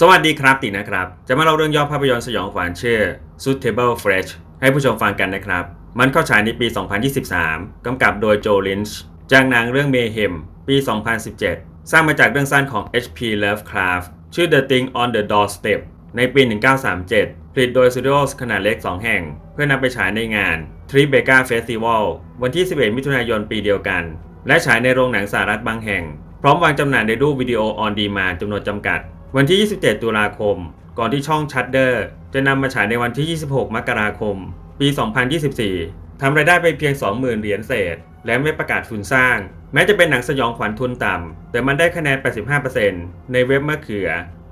สวัสดีครับตินะครับ จะมาเล่าเรื่องย่อภาพยนตร์สยองขวัญชื่อ Suitable Fresh ให้ผู้ชมฟังกันนะครับ มันเข้าฉายในปี 2023 กำกับโดยโจลินช์จากหนังเรื่อง Mayhem ปี 2017 สร้างมาจากเรื่องสั้นของ H.P. Lovecraft ชื่อ The Thing on the Doorstep ในปี 1937 ผลิตโดยสตูดิโอขนาดเล็ก 2 แห่ง เพื่อนำไปฉายในงาน Tribeca Festival วันที่ 11 มิถุนายนปีเดียวกัน และฉายในโรงหนังสหรัฐบางแห่ง พร้อมวางจำหน่ายในรูปวิดีโอออนดีมาจำนวนจำกัด วันที่ 27 ตุลาคม ก่อนที่ช่องชัดเดอร์จะนำมาฉายในวันที่ 26 มกราคม ปี 2024 ทำรายได้ไปเพียง 20,000 เหรียญเศษ และไม่ประกาศทุนสร้าง แม้จะเป็นหนังสยองขวัญทุนต่ำ แต่มันได้คะแนน 85%ในเว็บมะเขือ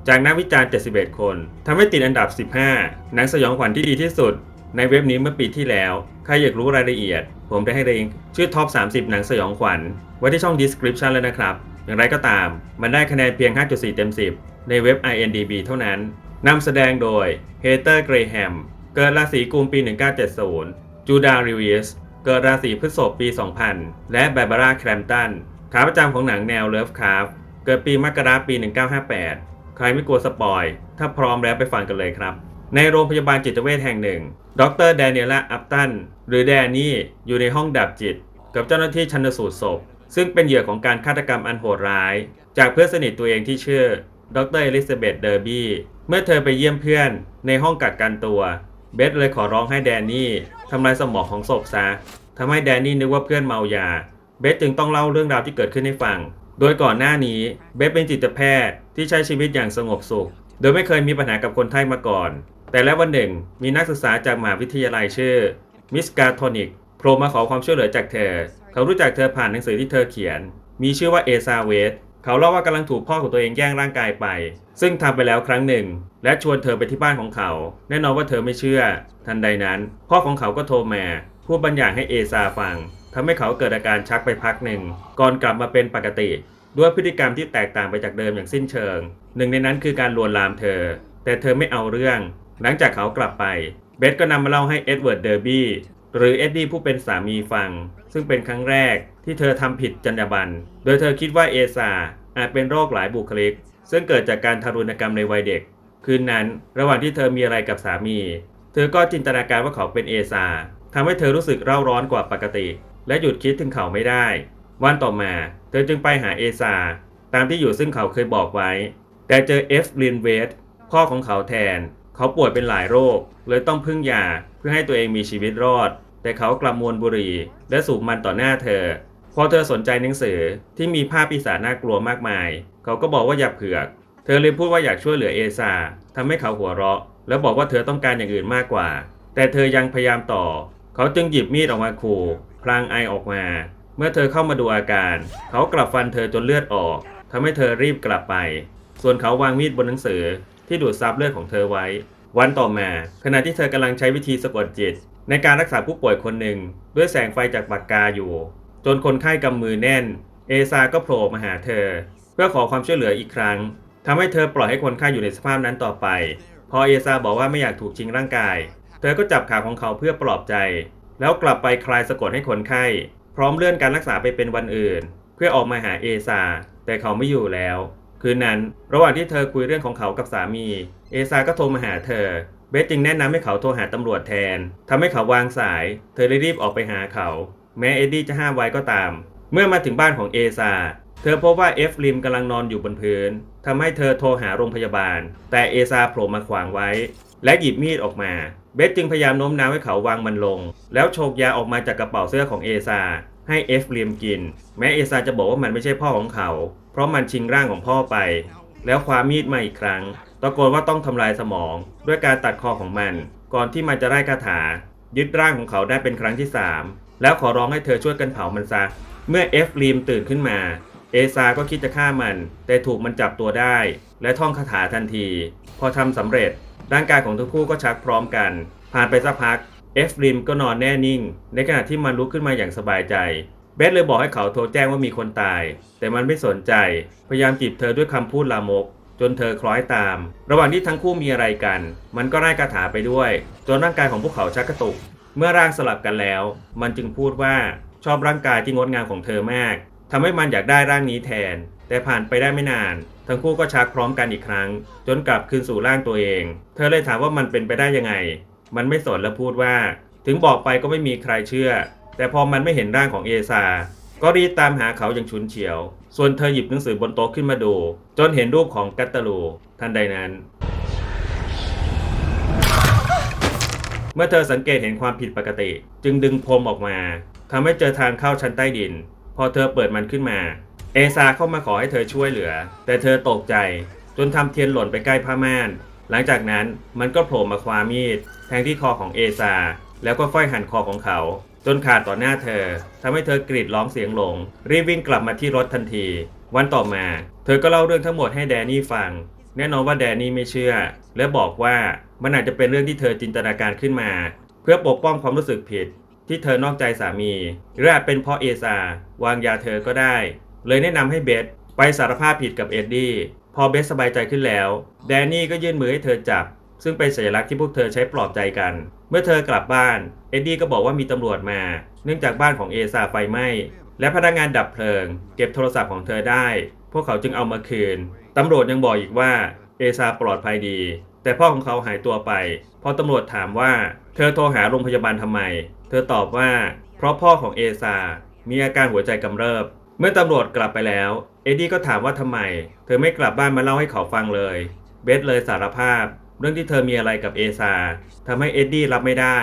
จากนักวิจารณ์ 71 คน ทำให้ติดอันดับ 15 หนังสยองขวัญที่ดีที่สุด ในเว็บนี้เมื่อปีที่แล้ว ใครอยากรู้รายละเอียด ผมได้ให้ลิงก์ชื่อท็อป 30 หนังสยองขวัญไว้ที่ช่อง description เลยนะครับ อย่างไรก็ตาม มันได้คะแนนเพียง 5.4 เต็ม 10 ในเว็บ INDB เท่านั้น นำแสดงโดยเฮเตอร์เกรแฮม เกิดราศีกุมปี 1970 จูดาริวิสเกิดราศีพฤษภปี 2000 และแบร์บาร่าแครมตันขาประจำของหนังแนวเลิฟคราฟเกิดปีมกราปี 1958 ใครไม่กลัวสปอย ถ้าพร้อมแล้วไปฟังกันเลยครับ ในโรงพยาบาลจิตเวชแห่งหนึ่ง ดรแดเนียล่าอัปตัน หรือแดนนี่ อยู่ในห้องดับจิต กับเจ้าหน้าที่ชันสูตรศพ ซึ่งเป็นเหยื่อของการฆาตกรรมอันโหดร้าย จากเพื่อนสนิทตัวเองที่ชื่อ ดรเอลิซาเบธเดอร์บี้เมื่อเธอไปเยี่ยมเพื่อนในห้องกักกันตัว เบธเลยขอร้องให้แดนนี่ทำลายสมองของศพซะทำให้แดนนี่นึกว่าเพื่อนเมายา เบธจึงต้องเล่าเรื่องราวที่เกิดขึ้นให้ฟัง โดยก่อนหน้านี้เบธเป็นจิตแพทย์ที่ใช้ชีวิตอย่างสงบสุข โดยไม่เคยมีปัญหากับคนไข้มาก่อน แต่แล้ววันหนึ่งมีนักศึกษาจากมหาวิทยาลัยชื่อมิสกาโทนิกโผล่มาขอความช่วยเหลือจากเธอ เขารู้จักเธอผ่านหนังสือที่เธอเขียน มีชื่อว่าเอซาเวส เขาเล่าว่ากำลังถูกพ่อของตัวเองแย่งร่างกายไป ซึ่งทำไปแล้วครั้งหนึ่ง และชวนเธอไปที่บ้านของเขา แน่นอนว่าเธอไม่เชื่อ ทันใดนั้น พ่อของเขาก็โทรมาพูดบรรยายให้เอซาฟังทำให้เขาเกิดอาการชักไปพักหนึ่ง ก่อนกลับมาเป็นปกติ ด้วยพฤติกรรมที่แตกต่างไปจากเดิมอย่างสิ้นเชิง หนึ่งในนั้นคือการลวนลามเธอ แต่เธอไม่เอาเรื่อง หลังจากเขากลับไปเบธก็นำมาเล่าให้เอ็ดเวิร์ดเดอร์บี้ หรือเอ็ดดี้ผู้เป็นสามีฟัง ซึ่งเป็นครั้งแรกที่เธอทำผิดจรรยาบรรณโดยเธอคิดว่าเอซาอาจเป็นโรคหลายบุคลิก ซึ่งเกิดจากการทารุณกรรมในวัยเด็ก คืนนั้นระหว่างที่เธอมีอะไรกับสามี เธอก็จินตนาการว่าเขาเป็นเอซาทำให้เธอรู้สึกเร่าร้อนกว่าปกติ และหยุดคิดถึงเขาไม่ได้ วันต่อมา เธอจึงไปหาเอซาตามที่อยู่ซึ่งเขาเคยบอกไว้ แต่เจอเอฟลินเวสพ่อของเขาแทน เขาป่วยเป็นหลายโรค เลยต้องพึ่งยาเพื่อให้ตัวเองมีชีวิตรอด แต่เขากลับมวนบุหรี่และสูบมันต่อหน้าเธอ พอเธอสนใจหนังสือที่มีภาพปีศาจน่ากลัวมากมาย เขาก็บอกว่าอย่าเผือก เธอเลยพูดว่าอยากช่วยเหลือเอซาทำให้เขาหัวเราะ แล้วบอกว่าเธอต้องการอย่างอื่นมากกว่า แต่เธอยังพยายามต่อ เขาจึงหยิบมีดออกมาขู่พลางไอออกมา เมื่อเธอเข้ามาดูอาการ เขากลับฟันเธอจนเลือดออกทำให้เธอรีบกลับไป ส่วนเขาวางมีดบนหนังสือที่ดูดซับเลือดของเธอไว้ วันต่อมา ขณะที่เธอกำลังใช้วิธีสะกดจิต ในการรักษาผู้ป่วยคนหนึ่งด้วยแสงไฟจากปากกาอยู่ จนคนไข้กำมือแน่น เอซาก็โผล่มาหาเธอ เพื่อขอความช่วยเหลืออีกครั้งทำให้เธอปล่อยให้คนไข้อยู่ในสภาพนั้นต่อไป พอเอซาบอกว่าไม่อยากถูกชิงร่างกาย เธอก็จับขาของเขาเพื่อปลอบใจ แล้วกลับไปคลายสะกดให้คนไข้ พร้อมเลื่อนการรักษาไปเป็นวันอื่น เพื่อออกมาหาเอซาแต่เขาไม่อยู่แล้ว คืนนั้นระหว่างที่เธอคุยเรื่องของเขากับสามี เอซาก็โทรมาหาเธอ เบสจึงแนะนำให้เขาโทรหาตำรวจแทนทำให้เขาวางสาย เธอเลยรีบออกไปหาเขา แม้เอ็ดดี้จะห้ามไว้ก็ตาม เมื่อมาถึงบ้านของเอซาเธอพบว่าเอฟลิมกำลังนอนอยู่บนพื้นทำให้เธอโทรหาโรงพยาบาล แต่เอซาโผล่มาขวางไว้ และหยิบมีดออกมา เบสจึงพยายามโน้มน้าวให้เขาวางมันลง แล้วโชกยาออกมาจากกระเป๋าเสื้อของเอซาให้เอฟลิมกิน แม้เอซาจะบอกว่ามันไม่ใช่พ่อของเขา เพราะมันชิงร่างของพ่อไป แล้วคว้ามีดมาอีกครั้ง ตะโกนว่าต้องทำลายสมอง ด้วยการตัดคอของมัน ก่อนที่มันจะไล่คาถา ยึดร่างของเขาได้เป็นครั้งที่ 3 แล้วขอร้องให้เธอช่วยกันเผามันซะ เมื่อเอฟลีมตื่นขึ้นมา เอซาก็คิดจะฆ่ามัน แต่ถูกมันจับตัวได้ และท่องคาถาทันที พอทำสำเร็จ ร่างกายของทั้งคู่ก็ชักพร้อมกัน ผ่านไปสักพักเอฟริมก็นอนแน่นิ่ง ในขณะที่มันลุกขึ้นมาอย่างสบายใจ เบสเลยบอกให้เขาโทรแจ้งว่ามีคนตาย แต่มันไม่สนใจ พยายามจีบเธอด้วยคำพูดลามก จนเธอคล้อยตาม ระหว่างที่ทั้งคู่มีอะไรกัน มันก็ไล่คาถาไปด้วย จนร่างกายของพวกเขาชักกระตุก เมื่อร่างสลับกันแล้ว มันจึงพูดว่าชอบร่างกายที่งดงามของเธอมากทำให้มันอยากได้ร่างนี้แทน แต่ผ่านไปได้ไม่นาน ทั้งคู่ก็ชักพร้อมกันอีกครั้ง จนกลับคืนสู่ร่างตัวเอง เธอเลยถามว่ามันเป็นไปได้ยังไง มันไม่สนและพูดว่า ถึงบอกไปก็ไม่มีใครเชื่อ แต่พอมันไม่เห็นร่างของเอซา ก็รีบตามหาเขาอย่างฉุนเฉียว ส่วนเธอหยิบหนังสือบนโต๊ะขึ้นมาดู จนเห็นรูปของกัตตาลูทันใดนั้น เมื่อเธอสังเกตเห็นความผิดปกติ จึงดึงพรมออกมาทำให้เจอทางเข้าชั้นใต้ดิน พอเธอเปิดมันขึ้นมา เอซาเข้ามาขอให้เธอช่วยเหลือ แต่เธอตกใจ จนทำเทียนหล่นไปใกล้ผ้าม่าน หลังจากนั้นมันก็โผล่มาคว้ามีดแทงที่คอของเอซา แล้วก็ค่อยหั่นคอของเขา จนขาดต่อหน้าเธอทำให้เธอกรีดร้องเสียงหลง รีบวิ่งกลับมาที่รถทันที วันต่อมา เธอก็เล่าเรื่องทั้งหมดให้แดนนี่ฟัง แน่นอนว่าแดนนี่ไม่เชื่อ และบอกว่ามันอาจจะเป็นเรื่องที่เธอจินตนาการขึ้นมา เพื่อปกป้องความรู้สึกผิด ที่เธอนอกใจสามีหรืออาจเป็นเพราะเอซาวางยาเธอก็ได้ เลยแนะนำให้เบสไปสารภาพผิดกับเอ็ดดี้พอเบสสบายใจขึ้นแล้ว แดนนี่ก็ยื่นมือให้เธอจับ ซึ่งเป็นสัญลักษณ์ที่พวกเธอใช้ปลอบใจกัน เมื่อเธอกลับบ้าน เอ็ดดี้ก็บอกว่ามีตำรวจมา เนื่องจากบ้านของเอซาไฟไหม้ และพนักงานดับเพลิง เก็บโทรศัพท์ของเธอได้ พวกเขาจึงเอามาคืน ตำรวจยังบอกอีกว่าเอซาปลอดภัยดี แต่พ่อของเขาหายตัวไป พอตำรวจถามว่า เธอโทรหาโรงพยาบาลทำไม เธอตอบว่า เพราะพ่อของเอซา มีอาการหัวใจกำเริบ เมื่อตำรวจกลับไปแล้ว เอ็ดดี้ก็ถามว่าทำไม เธอไม่กลับบ้านมาเล่าให้เขาฟังเลย เบสเลยสารภาพ เรื่องที่เธอมีอะไรกับเอซาทำให้เอ็ดดี้รับไม่ได้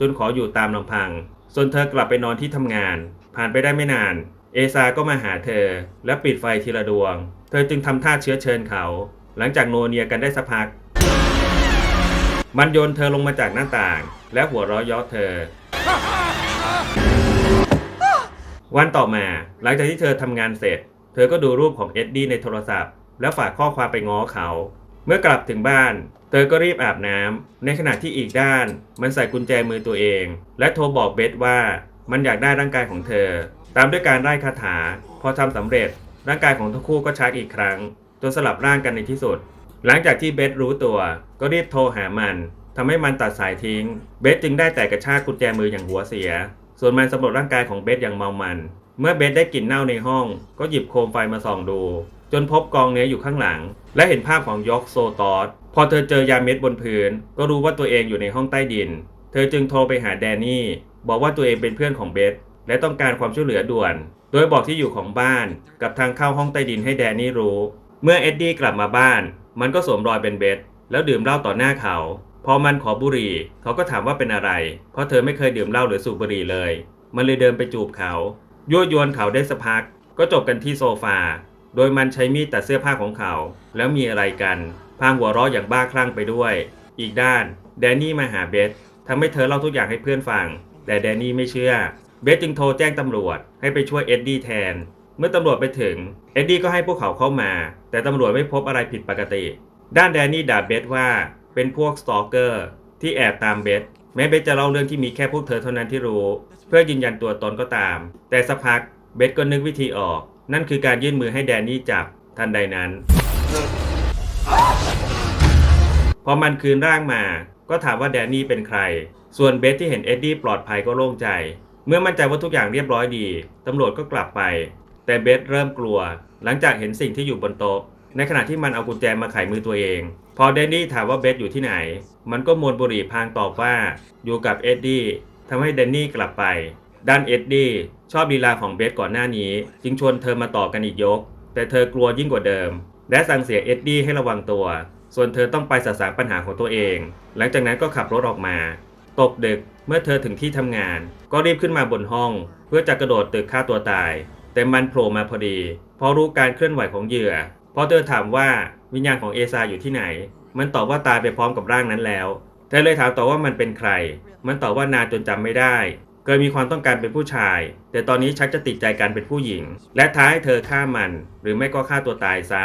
จนขออยู่ตามลำพังส่วนเธอกลับไปนอนที่ทำงาน ผ่านไปได้ไม่นาน เอซาก็มาหาเธอ และปิดไฟทีละดวง เธอจึงทำท่าเชื้อเชิญเขา หลังจากโนเนียกันได้สักพัก มันโยนเธอลงมาจากหน้าต่าง และหัวเราะเยาะเธอ วันต่อมาหลังจากที่เธอทำงานเสร็จ เธอก็ดูรูปของเอ็ดดี้ในโทรศัพท์ แล้วฝากข้อความไปง้อเขา เมื่อกลับถึงบ้านเธอก็รีบอาบน้ำในขณะที่อีกด้าน มันใส่กุญแจมือตัวเอง และโทรบอกเบสว่ามันอยากได้ร่างกายของเธอ ตามด้วยการไล่คาถา พอทำสำเร็จ ร่างกายของทั้งคู่ก็ชักอีกครั้งจนสลับร่างกันในที่สุด หลังจากที่เบสรู้ตัว ก็รีบโทรหามันทำให้มันตัดสายทิ้ง เบสจึงได้แต่กระชากกุญแจมืออย่างหัวเสีย ส่วนมันสำรวจร่างกายของเบสอย่างเมามัน เมื่อเบสได้กลิ่นเน่าในห้อง ก็หยิบโคมไฟมาส่องดู จนพบกองเนื้ออยู่ข้างหลัง และเห็นภาพของยอกโซตอสพอเธอเจอยาเม็ดบนพื้น ก็รู้ว่าตัวเองอยู่ในห้องใต้ดิน เธอจึงโทรไปหาแดนนี่ บอกว่าตัวเองเป็นเพื่อนของเบสและต้องการความช่วยเหลือด่วน โดยบอกที่อยู่ของบ้านกับทางเข้าห้องใต้ดินให้แดนนี่รู้ เมื่อเอ็ดดี้กลับมาบ้าน มันก็สวมรอยเป็นเบสแล้วดื่มเหล้าต่อหน้าเขา พอมันขอบุหรี่ เขาก็ถามว่าเป็นอะไร เพราะเธอไม่เคยดื่มเหล้าหรือสูบบุหรี่เลย มันเลยเดินไปจูบเขา ยั่วยวนเขาได้สักพัก ก็จบกันที่โซฟา โดยมันใช้มีดตัดเสื้อผ้าของเขา แล้วมีอะไรกันพางหัวเราะอย่างบ้าคลั่งไปด้วย อีกด้าน แดนนี่มาหาเบสทำให้เธอเล่าทุกอย่างให้เพื่อนฟัง แต่แดนนี่ไม่เชื่อ เบสจึงโทรแจ้งตำรวจให้ไปช่วยเอ็ดดี้แทน เมื่อตำรวจไปถึง เอ็ดดี้ก็ให้พวกเขาเข้ามา แต่ตำรวจไม่พบอะไรผิดปกติ ด้านแดนนี่ด่าเบสว่า เป็นพวกสตอกเกอร์ที่แอบตามเบสแม้เบสจะเล่าเรื่องที่มีแค่พวกเธอเท่านั้นที่รู้ เพื่อยืนยันตัวตนก็ตาม แต่สักพักเบสก็นึกวิธีออก นั่นคือการยื่นมือให้แดนนี่จับทันใดนั้น พอมันคืนร่างมา ก็ถามว่าแดนนี่เป็นใคร ส่วนเบสที่เห็นเอ็ดดี้ปลอดภัยก็โล่งใจ เมื่อมั่นใจว่าทุกอย่างเรียบร้อยดี ตำรวจก็กลับไป แต่เบสเริ่มกลัว หลังจากเห็นสิ่งที่อยู่บนโต๊ะ ในขณะที่มันเอากุญแจมาไขมือตัวเอง พอแดนนี่ถามว่าเบสอยู่ที่ไหน มันก็มวนบุหรี่พางตอบว่า อยู่กับเอ็ดดี้ทำให้แดนนี่กลับไป ด้านเอ็ดดี้ชอบลีลาของเบสก่อนหน้านี้ จึงชวนเธอมาต่อกันอีกยก แต่เธอกลัวยิ่งกว่าเดิม และสั่งเสียเอ็ดดี้ให้ระวังตัว ส่วนเธอต้องไปสะสางปัญหาของตัวเอง หลังจากนั้นก็ขับรถออกมา ตกดึกเมื่อเธอถึงที่ทำงาน ก็รีบขึ้นมาบนห้อง เพื่อจะกระโดดตึกฆ่าตัวตาย แต่มันโผล่มาพอดีพอรู้การเคลื่อนไหวของเหยื่อพอเธอถามว่าวิญญาณของเอซาอยู่ที่ไหน มันตอบว่าตายไปพร้อมกับร่างนั้นแล้ว เธอเลยถามต่อว่ามันเป็นใคร มันตอบว่านานจนจำไม่ได้ เคยมีความต้องการเป็นผู้ชาย แต่ตอนนี้ชักจะติดใจการเป็นผู้หญิง และท้าให้เธอฆ่ามัน หรือไม่ก็ฆ่าตัวตายซะ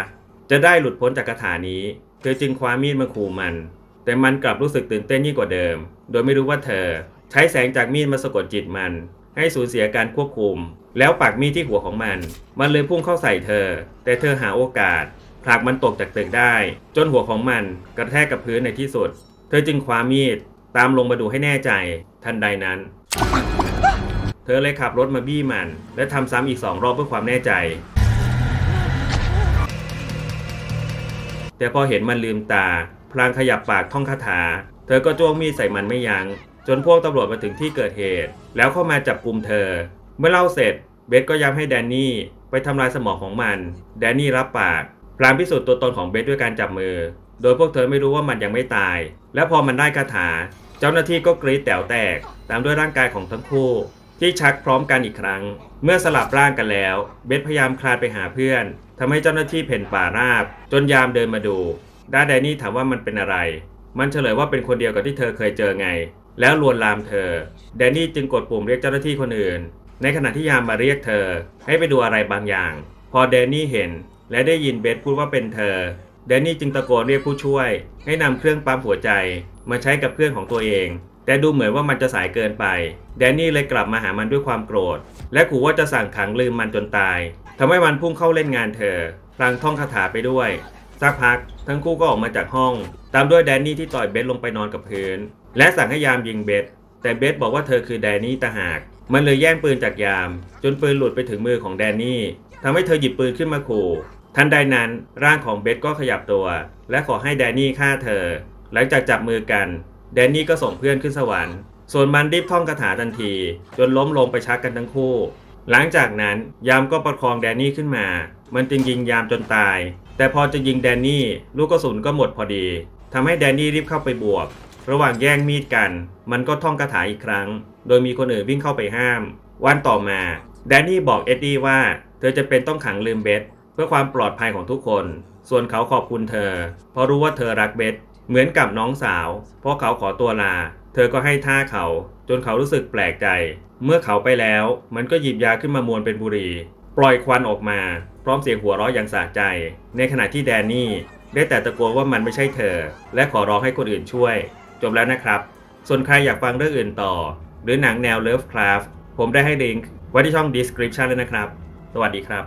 จะได้หลุดพ้นจากคาถานี้ เธอจึงคว้ามีดมาขู่มัน แต่มันกลับรู้สึกตื่นเต้นยิ่งกว่าเดิม โดยไม่รู้ว่าเธอ ใช้แสงจากมีดมาสะกดจิตมัน ให้สูญเสียการควบคุม แล้วปักมีดที่หัวของมัน มันเลยพุ่งเข้าใส่เธอ แต่เธอหาโอกาสผลักมันตกจากตึกได้ จนหัวของมันกระแทกกับพื้นในที่สุด เธอจึงคว้ามีดตามลงมาดูให้แน่ใจ ทันใดนั้น ธอเลยขับรถมาบี้มัน และทำซ้ำอีกสองรอบเพื่อความแน่ใจ แต่พอเห็นมันลืมตา พลางขยับปากท่องคาถา เธอก็จ้วงมีดใส่มันไม่ยัง้งจนพวกตำรวจมาถึงที่เกิดเหตุ แล้วเข้ามาจับกลุ่มเธอ เมื่อเล่าเสร็จ เบสก็ย้ำให้แดนนี่ไปทำลายสมองของมัน แดนนี่รับปาก พลางพิสูจน์ตัวตนของเบสด้วยการจับมือ โดยพวกเธอไม่รู้ว่ามันยังไม่ตาย และพอมันได้คาถา เจ้าหน้าที่ก็กรีดแต๋วแตก ตามด้วยร่างกายของทั้งคู่ ที่ชักพร้อมกันอีกครั้ง เมื่อสลับร่างกันแล้ว เบสพยายามคลานไปหาเพื่อนทำให้เจ้าหน้าที่เพ่นป่าราบ จนยามเดินมาดู ด้านแดนนี่ถามว่ามันเป็นอะไร มันเฉลยว่าเป็นคนเดียวกับที่เธอเคยเจอไง แล้วลวนลามเธอแดนนี่จึงกดปุ่มเรียกเจ้าหน้าที่คนอื่น ในขณะที่ยามมาเรียกเธอ ให้ไปดูอะไรบางอย่าง พอแดนนี่เห็น และได้ยินเบสพูดว่าเป็นเธอแดนนี่จึงตะโกนเรียกผู้ช่วย ให้นำเครื่องปั๊มหัวใจ มาใช้กับเพื่อนของตัวเอง แต่ดูเหมือนว่ามันจะสายเกินไป แดนนี่เลยกลับมาหามันด้วยความโกรธ และขู่ว่าจะสั่งขังลืมมันจนตายทำให้มันพุ่งเข้าเล่นงานเธอพลางท่องคาถาไปด้วยสักพัก ทั้งคู่ก็ออกมาจากห้อง ตามด้วยแดนนี่ที่ต่อยเบสลงไปนอนกับพื้น และสั่งให้ยามยิงเบสแต่เบสบอกว่าเธอคือแดนนี่ตางหาก มันเลยแย่งปืนจากยาม จนปืนหลุดไปถึงมือของแดนนี่ทำให้เธอหยิบปืนขึ้นมาขู่ ทันใดนั้นร่างของเบสก็ขยับตัว และขอให้แดนนี่ฆ่าเธอ หลังจากจับมือกัน แดนนี่ก็ส่งเพื่อนขึ้นสวรรค์ ส่วนมันรีบท่องคาถาทันที จนล้มลงไปชักกันทั้งคู่ หลังจากนั้นยามก็ประคองแดนนี่ขึ้นมา มันจึงยิงยามจนตาย แต่พอจะยิงแดนนี่ลูกกระสุนก็หมดพอดีทำให้แดนนี่รีบเข้าไปบวก ระหว่างแย่งมีดกัน มันก็ท่องคาถาอีกครั้ง โดยมีคนอื่นวิ่งเข้าไปห้าม วันต่อมาแดนนี่บอกเอ็ดดี้ว่าเธอจะเป็นต้องขังลืมเบสเพื่อความปลอดภัยของทุกคน ส่วนเขาขอบคุณเธอ เพราะรู้ว่าเธอรักเบส เหมือนกับน้องสาวเพราะเขาขอตัวลา เธอก็ให้ท่าเขาจนเขารู้สึกแปลกใจ เมื่อเขาไปแล้ว มันก็หยิบยาขึ้นมามวนเป็นบุหรี่ปล่อยควันออกมา พร้อมเสียงหัวเราะอย่างสะใจ ในขณะที่แดนนี่ ได้แต่ตะโกนว่ามันไม่ใช่เธอ และขอร้องให้คนอื่นช่วย จบแล้วนะครับ ส่วนใครอยากฟังเรื่องอื่นต่อ หรือหนังแนว Lovecraft ผมได้ให้ลิงก์ไว้ที่ช่อง description เลยนะครับ สวัสดีครับ